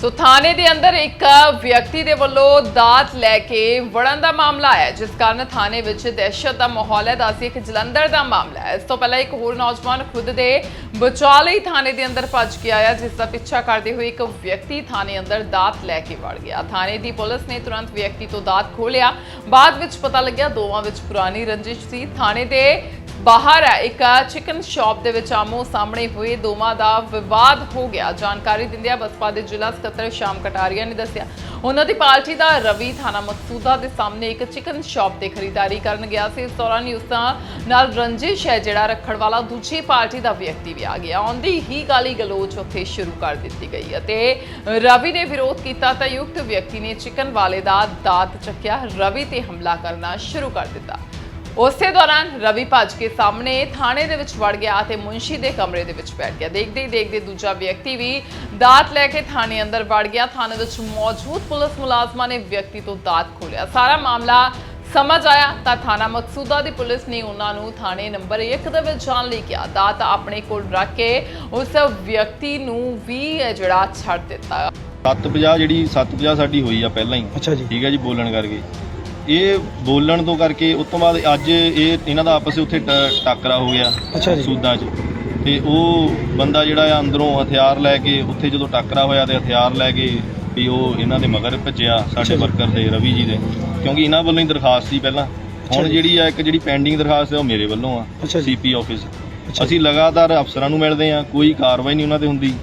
ਸੋ ਥਾਣੇ ਦੇ ਅੰਦਰ ਇੱਕ ਵਿਅਕਤੀ ਦੇ ਵੱਲੋਂ ਦਾਤ ਲੈ ਕੇ ਵੜਨ ਦਾ ਮਾਮਲਾ ਆਇਆ, ਜਿਸ ਕਾਰਨ ਥਾਣੇ ਵਿੱਚ ਦਹਿਸ਼ਤ ਦਾ ਮਾਹੌਲ ਹੈ, ਦੱਸੀ ਇੱਕ ਜਲੰਧਰ ਦਾ ਮਾਮਲਾ ਹੈ। ਇਸ ਤੋਂ ਪਹਿਲਾਂ ਇੱਕ ਹੋਰ ਨੌਜਵਾਨ ਖੁਦ ਦੇ ਬਚਾਅ ਲਈ ਥਾਣੇ ਦੇ ਅੰਦਰ ਭੱਜ ਕੇ ਆਇਆ, ਜਿਸ ਦਾ ਪਿੱਛਾ ਕਰਦੇ ਹੋਏ ਇੱਕ ਵਿਅਕਤੀ ਥਾਣੇ ਅੰਦਰ ਦਾਤ ਲੈ ਕੇ ਵੜ ਗਿਆ। ਥਾਣੇ ਦੀ ਪੁਲਿਸ ਨੇ ਤੁਰੰਤ ਵਿਅਕਤੀ ਤੋਂ ਦਾਤ ਖੋਲਿਆ ਬਾਅਦ ਵਿੱਚ ਪਤਾ ਲੱਗਿਆ, ਦੋਵਾਂ ਵਿੱਚ ਪੁਰਾਣੀ ਰੰਜਿਸ਼ ਸੀ। ਥਾਣੇ ਦੇ ਬਾਹਰ ਹੈ। ਇੱਕ ਚਿਕਨ ਸ਼ਾਪ ਦੇ ਵਿੱਚ ਆਮੋ ਸਾਹਮਣੇ ਹੋਏ ਦੋਵਾਂ ਦਾ ਵਿਵਾਦ ਹੋ ਗਿਆ। ਜਾਣਕਾਰੀ ਦਿੰਦਿਆਂ ਬਸਪਾ ਦੇ ਜ਼ਿਲ੍ਹਾ ਸਕੱਤਰ ਸ਼ਾਮ ਕਟਾਰੀਆ ਨੇ ਦੱਸਿਆ, ਉਹਨਾਂ ਦੀ ਪਾਰਟੀ ਦਾ ਰਵੀ ਥਾਣਾ ਮਕਸੂਦਾ ਦੇ ਸਾਹਮਣੇ ਇੱਕ ਚਿਕਨ ਸ਼ਾਪ ਤੇ ਖਰੀਦਦਾਰੀ ਕਰਨ ਗਿਆ ਸੀ। ਇਸ ਦੌਰਾਨ ਹੀ ਉਸ ਨਾਲ ਰੰਜਿਸ਼ ਹੈ, ਜਿਹੜਾ ਰੱਖਣ ਵਾਲਾ ਦੂਜੀ ਪਾਰਟੀ ਦਾ ਵਿਅਕਤੀ ਵੀ ਆ ਗਿਆ। ਆਉਂਦੀ ਹੀ ਗਾਲੀ ਗਲੋਚ ਉੱਥੇ ਸ਼ੁਰੂ ਕਰ ਦਿੱਤੀ ਗਈ ਅਤੇ ਰਵੀ ਨੇ ਵਿਰੋਧ ਕੀਤਾ ਤਾਂ ਯੁਕਤ ਵਿਅਕਤੀ ਨੇ ਚਿਕਨ ਵਾਲੇ ਦਾ ਦਾਤ ਚੱਕਿਆ। ਰਵੀ ਤੇ ਹਮਲਾ ਕਰਨਾ ਸ਼ੁਰੂ ਕਰ ਦਿੱਤਾ। ਉਸੇ ਦੌਰਾਨ ਰਵੀ ਭੱਜ ਕੇ ਸਾਹਮਣੇ ਥਾਣੇ ਦੇ ਵਿੱਚ ਵੜ ਗਿਆ ਅਤੇ ਮੁੰਸ਼ੀ ਦੇ ਕਮਰੇ ਦੇ ਵਿੱਚ ਬੈਠ ਗਿਆ। ਦੇਖਦੇ ਹੀ ਦੇਖਦੇ ਦੂਜਾ ਵਿਅਕਤੀ ਵੀ ਦਾਤ ਲੈ ਕੇ ਥਾਣੇ ਅੰਦਰ ਵੜ ਗਿਆ। ਥਾਣੇ ਵਿੱਚ ਮੌਜੂਦ ਪੁਲਿਸ ਮੁਲਾਜ਼ਮਾਂ ਨੇ ਵਿਅਕਤੀ ਤੋਂ ਦਾਤ ਖੋਲਿਆ। ਸਾਰਾ ਮਾਮਲਾ ਸਮਝ ਆਇਆ ਤਾਂ ਥਾਣਾ ਮਕਸੂਦਾ ਦੀ ਪੁਲਿਸ ਨੇ ਉਹਨਾਂ ਨੂੰ ਥਾਣੇ ਨੰਬਰ 1 ਦੇ ਵਿੱਚ ਜਾਣ ਲਈ ਕਿਹਾ। ਦਾਤ ਆਪਣੇ ਕੋਲ ਰੱਖ ਕੇ ਉਸ ਵਿਅਕਤੀ ਨੂੰ ਵੀ ਜਿਹੜਾ ਛੱਡ ਦਿੱਤਾ। 750 ਜਿਹੜੀ 750 ਸਾਡੀ ਹੋਈ ਆ ਪਹਿਲਾਂ ਹੀ। ਅੱਛਾ ਜੀ। ਠੀਕ ਹੈ ਜੀ ਬੋਲਣ ਕਰਕੇ। ਇਹ ਬੋਲਣ ਤੋਂ ਕਰਕੇ ਉਸ ਤੋਂ ਬਾਅਦ ਅੱਜ ਇਹ ਇਹਨਾਂ ਦਾ ਆਪਸ ਵਿੱਚ ਉੱਥੇ ਟ- ਟਾਕਰਾ ਹੋ ਗਿਆ ਅੱਛਾ ਜੀ। ਸੂਦਾਂ 'ਚ। ਤੇ ਉਹ ਬੰਦਾ ਜਿਹੜਾ ਆ ਅੰਦਰੋਂ ਹਥਿਆਰ ਲੈ ਕੇ ਉੱਥੇ ਜਦੋਂ ਟਾਕਰਾ ਹੋਇਆ ਤੇ ਹਥਿਆਰ ਲੈ ਕੇ ਵੀ ਉਹ ਇਹਨਾਂ ਦੇ ਮਗਰ ਭੱਜਿਆ ਸਾਡੇ ਜੀ। ਵਰਕਰ ਦੇ ਰਵੀ ਜੀ ਦੇ। ਕਿਉਂਕਿ ਇਹਨਾਂ ਵੱਲੋਂ ਹੀ ਦਰਖਾਸਤ ਸੀ ਪਹਿਲਾਂ। ਹੁਣ ਜੀ। ਜਿਹੜੀ ਆ ਇੱਕ ਜਿਹੜੀ ਪੈਂਡਿੰਗ ਦਰਖਾਸਤ ਹੈ ਉਹ ਮੇਰੇ ਵੱਲੋਂ ਆ ਜੀ। ਸੀਪੀ ਆਫਿਸ ਅੱਛਾ ਅਸੀਂ ਲਗਾਤਾਰ ਅਫਸਰਾਂ ਨੂੰ ਮਿਲਦੇ ਆ ਕੋਈ ਕਾਰਵਾਈ ਨਹੀਂ ਉਹਨਾਂ ਤੇ ਹੁੰਦੀ।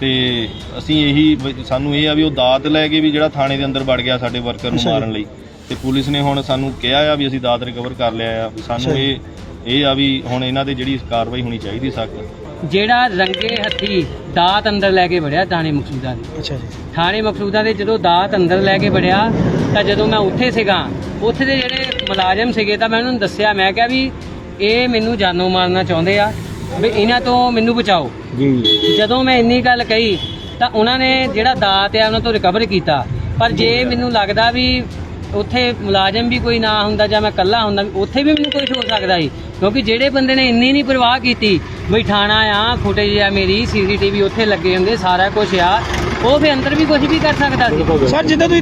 ਤੇ ਅਸੀਂ ਇਹੀ ਵ- ਸਾਨੂੰ ਇਹ ਆ ਵੀ ਉਹ ਦਾਤ ਲੈ ਕੇ ਵੀ ਜਿਹੜਾ ਥਾਣੇ ਦੇ ਅੰਦਰ ਵੜ ਗਿਆ ਸਾਡੇ ਵਰਕਰ ਨੂੰ ਅੱਛਾ ਜੀ। ਮਾਰਨ ਲਈ। ਤੇ ਪੁਲਿਸ ਨੇ ਹੁਣ ਸਾਨੂੰ ਕਿਹਾ ਆ ਵੀ ਅਸੀਂ ਦਾਤ ਰਿਕਵਰ ਕਰ ਲਿਆ ਆ। ਸਾਨੂੰ। ਇਹ ਇਹ ਆ ਵੀ ਹੁਣ ਇਹਨਾਂ ਤੇ ਜਿਹੜੀ ਕਾਰਵਾਈ ਹੋਣੀ ਚਾਹੀਦੀ ਸਖਤ। ਜਿਹੜਾ ਰੰਗੇ ਹੱਥੀ ਦਾਤ ਅੰਦਰ ਲੈ ਕੇ ਵੜਿਆ ਥਾਣੇ ਮਕਸੂਦਾ ਦੇ। ਅੱਛਾ ਜੀ। ਥਾਣੇ ਮਕਸੂਦਾ ਦੇ ਜਦੋਂ ਦਾਤ ਅੰਦਰ ਲੈ ਕੇ ਵੜਿਆ ਤਾਂ ਜਦੋਂ ਮੈਂ ਉੱਥੇ ਸੀਗਾ ਉੱਥੇ ਦੇ ਜਿਹੜੇ ਮੁਲਾਜ਼ਮ ਸੀਗੇ ਤਾਂ ਮੈਂ ਉਹਨਾਂ ਨੂੰ ਦੱਸਿਆ ਮੈਂ ਕਿਹਾ ਵੀ ਇਹ ਮੈਨੂੰ ਜਾਨੋਂ ਮਾਰਨਾ ਚਾਹੁੰਦੇ ਆ ਵੀ ਇਹਨਾਂ ਤੋਂ ਮੈਨੂੰ ਬਚਾਓ। ਜੀ ਜਦੋਂ ਮੈਂ ਇੰਨੀ ਗੱਲ ਕਹੀ ਤਾਂ ਉਹਨਾਂ ਨੇ ਜਿਹੜਾ ਦਾਤ ਆ ਉਹਨਾਂ ਤੋਂ ਰਿਕਵਰ ਕੀਤਾ। ਪਰ ਜੇ ਮੈਨੂੰ ਲੱਗਦਾ ਵੀ ਉੱਥੇ ਮੁਲਾਜ਼ਮ ਵੀ ਕੋਈ ਨਾ ਹੁੰਦਾ ਜਾਂ ਮੈਂ ਇਕੱਲਾ ਹੁੰਦਾ, ਉੱਥੇ ਵੀ ਮੈਨੂੰ ਕੁਝ ਹੋ ਸਕਦਾ ਸੀ। ਕਿਉਂਕਿ ਜਿਹੜੇ ਬੰਦੇ ਨੇ ਇੰਨੀ ਨਹੀਂ ਪਰਵਾਹ ਕੀਤੀ, ਬਈ ਥਾਣਾ ਆ, ਫੁਟੇਜ ਆ ਮੇਰੀ, ਸੀਸੀਟੀਵੀ ਉੱਥੇ ਲੱਗੇ ਹੁੰਦੇ, ਸਾਰਾ ਕੁਝ ਆ, ਉਹ ਵੀ ਅੰਦਰ ਵੀ ਕੁਝ ਵੀ ਕਰ ਸਕਦਾ ਸੀ। ਸਰ, ਜਿੱਦਾਂ ਤੁਸੀਂ